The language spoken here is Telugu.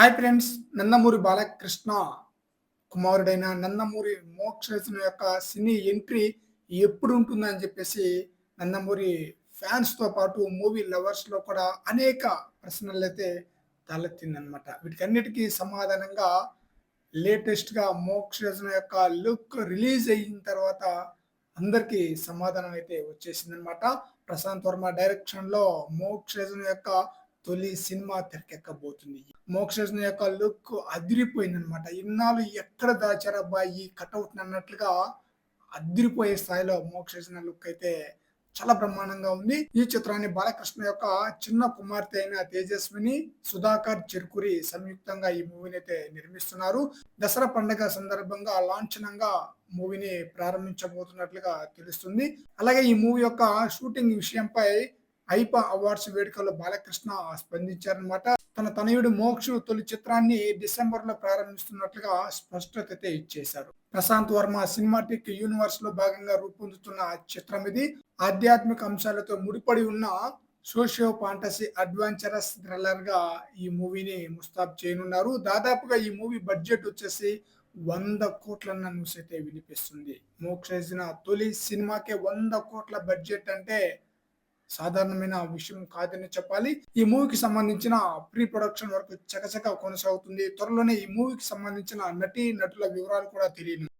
హాయ్ ఫ్రెండ్స్ నందమూరి బాలకృష్ణ కుమారుడైన నందమూరి మోక్షరచన యొక్క సినీ ఎంట్రీ ఎప్పుడు ఉంటుందని చెప్పేసి నందమూరి ఫ్యాన్స్తో పాటు మూవీ లవర్స్లో కూడా అనేక ప్రశ్నలు అయితే తలెత్తిందనమాట వీటికన్నిటికీ సమాధానంగా లేటెస్ట్గా మోక్షరచన యొక్క లుక్ రిలీజ్ అయిన తర్వాత అందరికీ సమాధానం అయితే వచ్చేసిందనమాట ప్రశాంత్ వర్మ డైరెక్షన్లో మోక్షరచన యొక్క తొలి సినిమా తెరకెక్కబోతుంది. మోక్షజ్ఞ యొక్క లుక్ అదిరిపోయిందనమాట ఇన్నాళ్ళు ఎక్కడ దాచారబ్బా ఈ కట్అవుట్ అన్నట్లుగా అదిరిపోయే స్థాయిలో మోక్షజ్ఞ లుక్ అయితే చాలా బ్రహ్మాండంగా ఉంది. ఈ చిత్రాన్ని బాలకృష్ణ యొక్క చిన్న కుమార్తె అయిన తేజస్విని సుధాకర్ చెరుకురి సంయుక్తంగా ఈ మూవీని అయితే నిర్మిస్తున్నారు. దసరా పండుగ సందర్భంగా లాంఛనంగా మూవీని ప్రారంభించబోతున్నట్లుగా తెలుస్తుంది. అలాగే ఈ మూవీ యొక్క షూటింగ్ విషయంపై ఐపా అవార్డ్స్ వేడుకలో బాలకృష్ణ స్పందించారనమాట తన తనయుడు మోక్షు తొలి చిత్రాన్ని డిసెంబర్లో ప్రారంభిస్తున్నట్లుగా స్పష్టత అయితే ఇచ్చేశారు. ప్రశాంత్ వర్మ సినిమాటిక్ యూనివర్స్లో భాగంగా రూపొందుతున్న చిత్రం ఇది. ఆధ్యాత్మిక అంశాలతో ముడిపడి ఉన్న సోషియో ఫాంటసీ అడ్వెంచరస్ థ్రిల్లర్గా ఈ మూవీని ముస్తాబ్ చేయనున్నారు. దాదాపుగా ఈ మూవీ బడ్జెట్ వచ్చేసి వంద కోట్లన్న న్యూస్ అయితే వినిపిస్తుంది. మోక్ష తొలి సినిమాకే వంద కోట్ల బడ్జెట్ అంటే సాధారణమైన విషయం కాదని చెప్పాలి. ఈ మూవీకి సంబంధించిన ప్రీ ప్రొడక్షన్ వరకు చకచక కొనసాగుతుంది. త్వరలోనే ఈ మూవీకి సంబంధించిన నటి నటుల వివరాలు కూడా తెలియను